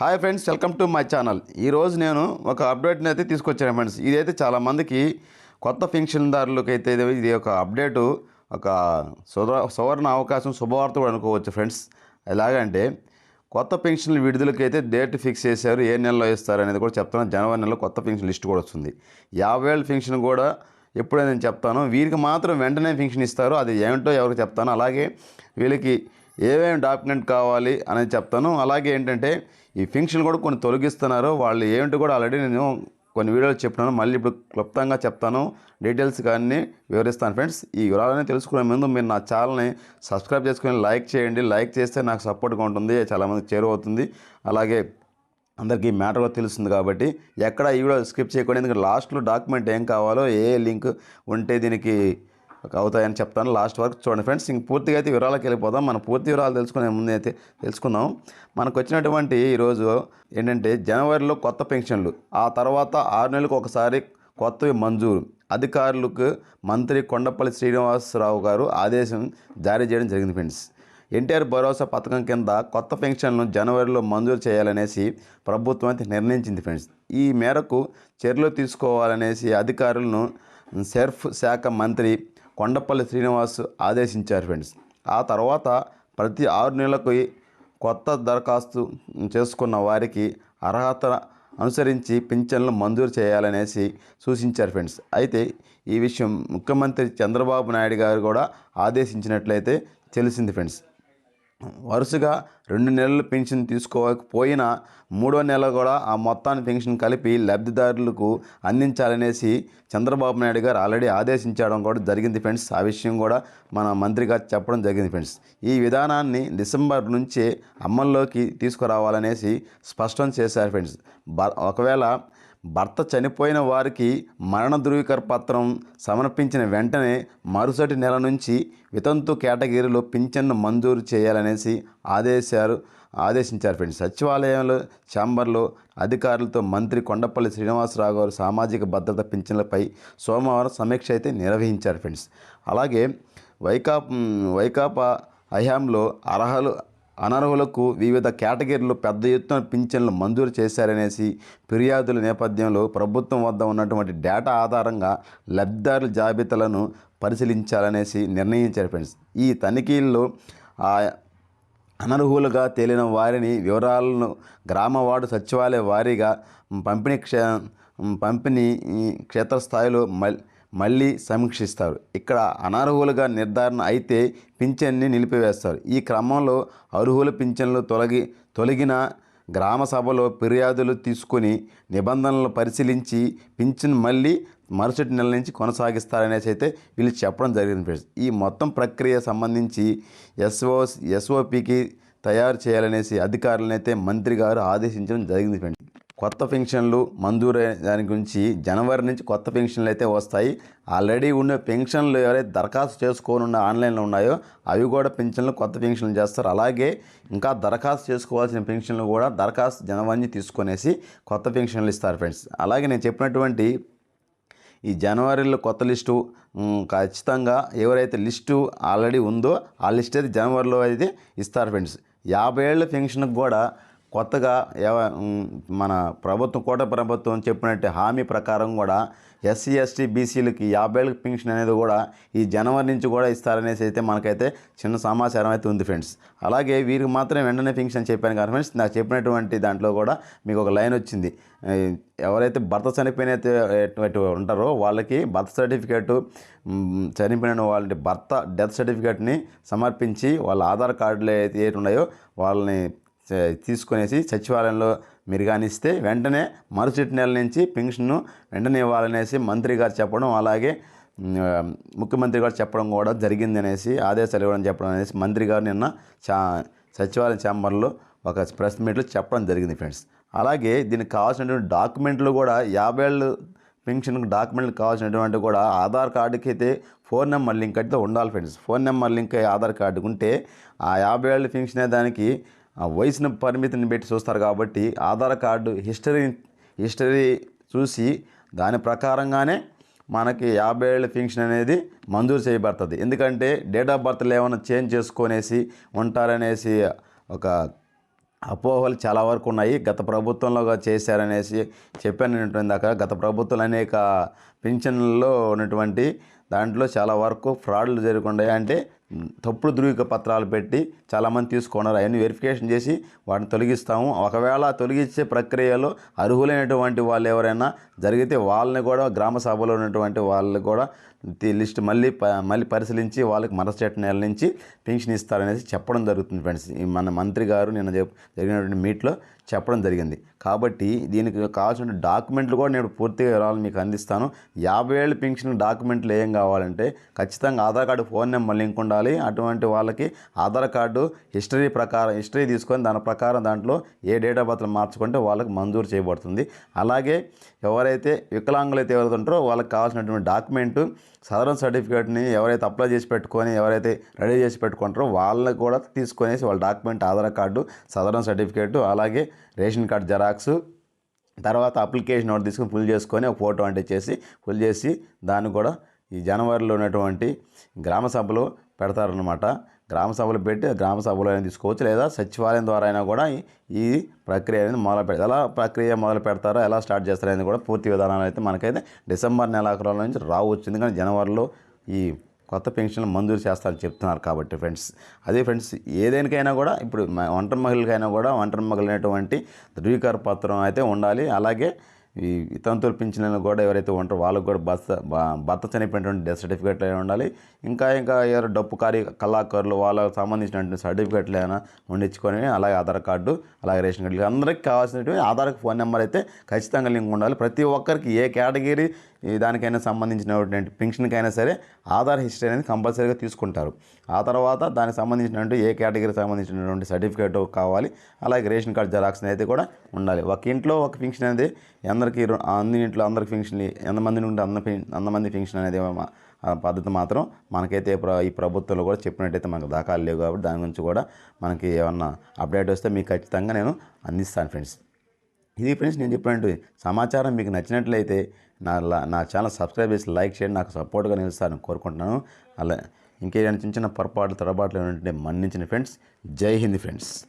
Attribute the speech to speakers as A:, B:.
A: Hi friends welcome to my channel ఈరోజు నేను ఒక అప్డేట్ని అయితే తీసుకొచ్చాను ఫ్రెండ్స్ ఇదైతే చాలామందికి కొత్త పెన్షన్దారులకు అయితే ఇది ఒక అప్డేటు ఒక సువర్ణ అవకాశం శుభవార్త కూడా అనుకోవచ్చు ఫ్రెండ్స్ ఎలాగంటే కొత్త పెన్షన్ల విడుదలకి అయితే డేట్ ఫిక్స్ చేశారు ఏ నెలలో ఇస్తారు అనేది కూడా చెప్తాను జనవరి నెలలో కొత్త పెన్షన్ లిస్ట్ కూడా వస్తుంది. యాభై ఏళ్ళ పెన్షన్ కూడా ఎప్పుడైనా నేను చెప్తాను వీరికి మాత్రం వెంటనే పెన్షన్ ఇస్తారు. అది ఏమిటో ఎవరికి చెప్తాను అలాగే వీళ్ళకి ఏమేమి డాక్యుమెంట్ కావాలి అనేది చెప్తాను. అలాగే ఏంటంటే ఈ ఫంక్షన్ కూడా కొన్ని తొలగిస్తున్నారు. వాళ్ళు ఏమిటి కూడా ఆల్రెడీ నేను కొన్ని వీడియోలు చెప్తున్నాను మళ్ళీ ఇప్పుడు క్లుప్తంగా చెప్తాను. డీటెయిల్స్ కానీ వివరిస్తాను ఫ్రెండ్స్. ఈ వివరాలని తెలుసుకునే ముందు మీరు నా ఛానల్ని సబ్స్క్రైబ్ చేసుకుని లైక్ చేయండి. లైక్ చేస్తే నాకు సపోర్ట్గా ఉంటుంది. చాలామందికి చేరువవుతుంది. అలాగే అందరికీ మ్యాటర్ కూడా తెలుస్తుంది కాబట్టి ఎక్కడ ఈ వీడియో స్కిప్ చేయకుండా ఎందుకంటే లాస్ట్లో డాక్యుమెంట్ ఏం కావాలో ఏ లింక్ ఉంటే దీనికి అవుతాయని చెప్తాను. లాస్ట్ వరకు చూడండి ఫ్రెండ్స్ ఇంక పూర్తిగా అయితే వివరాలకు వెళ్ళిపోదాం. మనం పూర్తి వివరాలు తెలుసుకునే ముందు అయితే తెలుసుకుందాం. మనకు వచ్చినటువంటి ఈరోజు ఏంటంటే జనవరిలో కొత్త పెన్షన్లు ఆ తర్వాత ఆరు నెలలకు ఒకసారి కొత్తవి మంజూరు. అధికారులకు మంత్రి కొండపల్లి శ్రీనివాసరావు గారు ఆదేశం జారీ చేయడం జరిగింది ఫ్రెండ్స్. ఎన్టీఆర్ భరోసా పథకం కింద కొత్త పెన్షన్లను జనవరిలో మంజూరు చేయాలనేసి ప్రభుత్వం అయితే నిర్ణయించింది ఫ్రెండ్స్. ఈ మేరకు చర్యలు తీసుకోవాలనేసి అధికారులను సెర్ఫ్ శాఖ మంత్రి కొండపల్లి శ్రీనివాస్ ఆదేశించారు ఫ్రెండ్స్. ఆ తర్వాత ప్రతి ఆరు నెలలకు కొత్త దరఖాస్తు చేసుకున్న వారికి అర్హత అనుసరించి పింఛన్లు మంజూరు చేయాలనేసి సూచించారు ఫ్రెండ్స్. అయితే ఈ విషయం ముఖ్యమంత్రి చంద్రబాబు నాయుడు గారు కూడా ఆదేశించినట్లయితే తెలిసింది ఫ్రెండ్స్. వరుసగా రెండు నెలలు పెన్షన్ తీసుకోకపోయినా మూడో నెల కూడా ఆ మొత్తాన్ని పెన్షన్ కలిపి లబ్ధిదారులకు అందించాలనేసి చంద్రబాబు నాయుడు గారు ఆల్రెడీ ఆదేశించడం కూడా జరిగింది ఫ్రెండ్స్. ఆ విషయం కూడా మన మంత్రి గారు చెప్పడం జరిగింది ఫ్రెండ్స్. ఈ విధానాన్ని డిసెంబర్ నుంచే అమల్లోకి తీసుకురావాలనేసి స్పష్టం చేశారు ఫ్రెండ్స్. బ ఒకవేళ భర్త చనిపోయిన వారికి మరణ ధృవీకర పత్రం సమర్పించిన వెంటనే మరుసటి నెల నుంచి వితంతు కేటగిరీలో పింఛన్ను మంజూరు చేయాలనేసి ఆదేశారు ఆదేశించారు ఫ్రెండ్స్. సచివాలయంలో ఛాంబర్లో అధికారులతో మంత్రి కొండపల్లి శ్రీనివాసరావు గారు సామాజిక భద్రత పింఛన్లపై సోమవారం సమీక్ష అయితే నిర్వహించారు ఫ్రెండ్స్. అలాగే వైకాపా వైకాపా హయాంలో అర్హలు అనర్హులకు వివిధ కేటగిరీలు పెద్ద ఎత్తున పింఛన్లు మంజూరు చేశారనేసి ఫిర్యాదుల నేపథ్యంలో ప్రభుత్వం వద్ద ఉన్నటువంటి డేటా ఆధారంగా లబ్ధిదారుల జాబితాలను పరిశీలించాలనేసి నిర్ణయించారు ఫ్రెండ్స్ ఈ తనిఖీల్లో అనర్హులుగా తేలిన వారిని వివరాలను గ్రామ వార్డు సచివాలయ వారీగా పంపిణీ క్షే పంపిణీ క్షేత్రస్థాయిలో మల్ మళ్ళీ సమీక్షిస్తారు. ఇక్కడ అనర్హులుగా నిర్ధారణ అయితే పింఛన్ని నిలిపివేస్తారు. ఈ క్రమంలో అర్హుల పింఛన్లు తొలగి తొలగిన గ్రామ సభలో ఫిర్యాదులు తీసుకొని నిబంధనలు పరిశీలించి పింఛన్ మళ్ళీ మరుసటి నెల నుంచి కొనసాగిస్తారనేసి అయితే వీళ్ళు చెప్పడం జరిగింది ఫ్రెండ్స్. ఈ మొత్తం ప్రక్రియ సంబంధించి ఎస్ఓ ఎస్ఓపికి తయారు చేయాలనేసి అధికారులను అయితే మంత్రి గారు ఆదేశించడం జరిగింది ఫ్రెండ్స్. కొత్త పెన్షన్లు మంజూరు దాని గురించి జనవరి నుంచి కొత్త పెన్షన్లు అయితే వస్తాయి. ఆల్రెడీ ఉన్న పెన్షన్లు ఎవరైతే దరఖాస్తు చేసుకోనున్న ఆన్లైన్లో ఉన్నాయో అవి కూడా పెన్షన్లు కొత్త పెన్షన్లు చేస్తారు. అలాగే ఇంకా దరఖాస్తు చేసుకోవాల్సిన పెన్షన్లు కూడా దరఖాస్తు జనవరి తీసుకునేసి కొత్త పెన్షన్లు ఇస్తారు ఫ్రెండ్స్. అలాగే నేను చెప్పినటువంటి ఈ జనవరిలో కొత్త లిస్టు ఖచ్చితంగా ఎవరైతే లిస్టు ఆల్రెడీ ఉందో ఆ లిస్ట్ అయితే జనవరిలో అయితే ఇస్తారు ఫ్రెండ్స్. యాభై ఏళ్ళ పెన్షన్కి కూడా కొత్తగా మన ప్రభుత్వం కోట ప్రభుత్వం చెప్పినట్టు హామీ ప్రకారం కూడా ఎస్సీ ఎస్టీ బీసీలకి యాభై ఏళ్ళకి పెన్షన్ అనేది కూడా ఈ జనవరి నుంచి కూడా ఇస్తారనేసి అయితే మనకైతే చిన్న సమాచారం అయితే ఉంది ఫ్రెండ్స్. అలాగే వీరికి మాత్రం వెంటనే పెన్షన్ చెప్పాను కానీ ఫ్రెండ్స్. నాకు చెప్పినటువంటి దాంట్లో కూడా మీకు ఒక లైన్ వచ్చింది. ఎవరైతే భర్త చనిపోయినటువంటి ఉంటారో వాళ్ళకి బర్త్ సర్టిఫికేట్ చనిపోయిన వాళ్ళ భర్త డెత్ సర్టిఫికేట్ని సమర్పించి వాళ్ళ ఆధార్ కార్డులు అయితే ఏటి ఉన్నాయో వాళ్ళని తీసుకొనేసి సచివాలయంలో మీరు వెంటనే మరుసటి నెల నుంచి పెన్షన్ను వెంటనే ఇవ్వాలనేసి మంత్రి గారు చెప్పడం అలాగే ముఖ్యమంత్రి గారు చెప్పడం కూడా జరిగిందనేసి ఆదేశాలు ఇవ్వడం చెప్పడం అనేసి మంత్రి గారు నిన్న చా సచివాలయ ఛాంబర్లో ఒక ప్రెస్ మీట్లో చెప్పడం జరిగింది ఫ్రెండ్స్. అలాగే దీనికి కావాల్సినటువంటి డాక్యుమెంట్లు కూడా యాభై ఏళ్ళు పెన్షన్కి డాక్యుమెంట్లు కావాల్సినటువంటి కూడా ఆధార్ కార్డుకి అయితే ఫోన్ నెంబర్ లింక్ అయితే ఉండాలి friends. Phone number link Aadhaar card ఉంటే ఆ యాభై ఏళ్ళ పెన్షన్ దానికి వయసును పరిమితిని పెట్టి చూస్తారు కాబట్టి ఆధార్ కార్డు హిస్టరీ హిస్టరీ చూసి దాని ప్రకారంగానే మనకి యాభై ఏళ్ళ పెన్షన్ అనేది మంజూరు చేయబడుతుంది. ఎందుకంటే డేట్ ఆఫ్ బర్త్లు ఏమైనా చేంజ్ చేసుకొనేసి ఉంటారనేసి ఒక అపోహలు చాలా వరకు ఉన్నాయి. గత ప్రభుత్వంలో చేశారనేసి చెప్పాను నేను ఇందాక గత ప్రభుత్వం అనేక పింఛన్లలో ఉన్నటువంటి దాంట్లో చాలా వరకు ఫ్రాడ్లు జరుగుతున్నాయి అంటే తప్పుడు ధృవీక పత్రాలు పెట్టి చాలామంది తీసుకున్నారు. అవన్నీ వెరిఫికేషన్ చేసి వాటిని తొలగిస్తాము. ఒకవేళ తొలగించే ప్రక్రియలో అర్హులైనటువంటి వాళ్ళు ఎవరైనా జరిగితే వాళ్ళని కూడా గ్రామ సభలో ఉన్నటువంటి వాళ్ళు కూడా లిస్ట్ మళ్ళీ ప- మళ్ళీ పరిశీలించి వాళ్ళకి మరసటి నెల నుంచి పెన్షన్ ఇస్తారనేసి చెప్పడం జరుగుతుంది ఫ్రెండ్స్. మన మంత్రి గారు నిన్న జరిగినటువంటి మీట్లో చెప్పడం జరిగింది. కాబట్టి దీనికి కావాల్సిన డాక్యుమెంట్లు కూడా నేను పూర్తిగా వివరాలు మీకు అందిస్తాను. యాభై ఏళ్ళు పెన్షన్ డాక్యుమెంట్లు ఏం కావాలంటే ఖచ్చితంగా Aadhaar card phone number link ఉండాలి. అటువంటి వాళ్ళకి ఆధార్ కార్డు హిస్టరీ ప్రకారం హిస్టరీ తీసుకొని దాని ప్రకారం దాంట్లో ఏ డేట్ ఆఫ్ బర్త్ మార్చుకుంటే వాళ్ళకి మంజూరు చేయబడుతుంది. అలాగే ఎవరైతే వికలాంగులు అయితే ఎవరైతే ఉంటారో వాళ్ళకి కావాల్సినటువంటి డాక్యుమెంట్ సదరన్ సర్టిఫికేట్ని ఎవరైతే అప్లై చేసి పెట్టుకొని ఎవరైతే రెడీ చేసి పెట్టుకుంటారో వాళ్ళని కూడా తీసుకొనేసి వాళ్ళ document Aadhaar card southern certificate అలాగే రేషన్ కార్డు జెరాక్స్ తర్వాత అప్లికేషన్ ఒకటి తీసుకొని ఫుల్ చేసుకొని ఒక ఫోటో అంటే చేసి ఫుల్ చేసి దాన్ని కూడా ఈ జనవరిలో ఉన్నటువంటి గ్రామ సభలో పెడతారనమాట గ్రామ సభలు పెట్టి గ్రామ సభలో అయినా తీసుకోవచ్చు. లేదా సచివాలయం ద్వారా అయినా కూడా ఈ- ప్రక్రియ అనేది మొదలు పెడతారు. ఎలా ప్రక్రియ మొదలు పెడతారో ఎలా స్టార్ట్ చేస్తారో అనేది కూడా పూర్తి విధానాలు అయితే మనకైతే డిసెంబర్ నెలాఖరుల నుంచి రావచ్చు. ఎందుకంటే జనవరిలో ఈ కొత్త పెన్షన్లు మంజూరు చేస్తారని చెప్తున్నారు కాబట్టి ఫ్రెండ్స్. అదే ఫ్రెండ్స్ ఏదేనికైనా కూడా ఇప్పుడు ఒంటరి మహిళకైనా కూడా ఒంటరి మహిళైనటువంటి ధృవీకర పత్రం అయితే ఉండాలి. అలాగే ఈ వితంతువులు పెంచిన కూడా ఎవరైతే ఉంటారో వాళ్ళకు కూడా భర్త భర్త చనిపోయినటువంటి డెత్ సర్టిఫికేట్లు అయినా ఉండాలి. ఇంకా ఇంకా ఎవరు డప్పు కార్య కళాకారులు వాళ్ళకి సంబంధించినటువంటి సర్టిఫికేట్లు అయినా ఉండించుకొని అలాగే ఆధార్ కార్డు అలాగే రేషన్ కార్డు అందరికీ కావాల్సినటువంటి ఆధార్ ఫోన్ నెంబర్ అయితే ఖచ్చితంగా లింక్ ఉండాలి. ప్రతి ఒక్కరికి ఏ కేటగిరీ దానికైనా సంబంధించినటువంటి పెన్షన్కైనా సరే ఆధార్ హిస్టరీ అనేది కంపల్సరీగా తీసుకుంటారు. ఆ తర్వాత దానికి సంబంధించినటువంటి ఏ కేటగిరీకి సంబంధించినటువంటి సర్టిఫికేట్ కావాలి అలాగే రేషన్ కార్డు జెరాక్స్ అయితే కూడా ఉండాలి. ఒక ఇంట్లో ఒక పెన్షన్ అనేది అందరికీ అన్ని ఇంట్లో అందరికి పెన్షన్ ఎంతమంది నుండి అంద అంతమంది పెన్షన్ అనేది పద్ధతి మాత్రం మనకైతే ప్ర- ఈ ప్రభుత్వంలో కూడా చెప్పినట్టయితే మనకు దాఖలు లేవు కాబట్టి దాని గురించి కూడా మనకి ఏమన్నా అప్డేట్ వస్తే మీకు ఖచ్చితంగా నేను అందిస్తాను ఫ్రెండ్స్. ఇది ఫ్రెండ్స్ నేను చెప్పినట్టు సమాచారం మీకు నచ్చినట్లయితే నా లా- నా ఛానల్ సబ్స్క్రైబ్ చేసి లైక్ చేయండి నాకు సపోర్ట్గా నిలుస్తారని కోరుకుంటున్నాను. అలా ఇంకేదైనా చిన్న చిన్న పొరపాట్లు తొరపాట్లు ఏంటంటే మన్నించిన ఫ్రెండ్స్. జై హింద్ ఫ్రెండ్స్.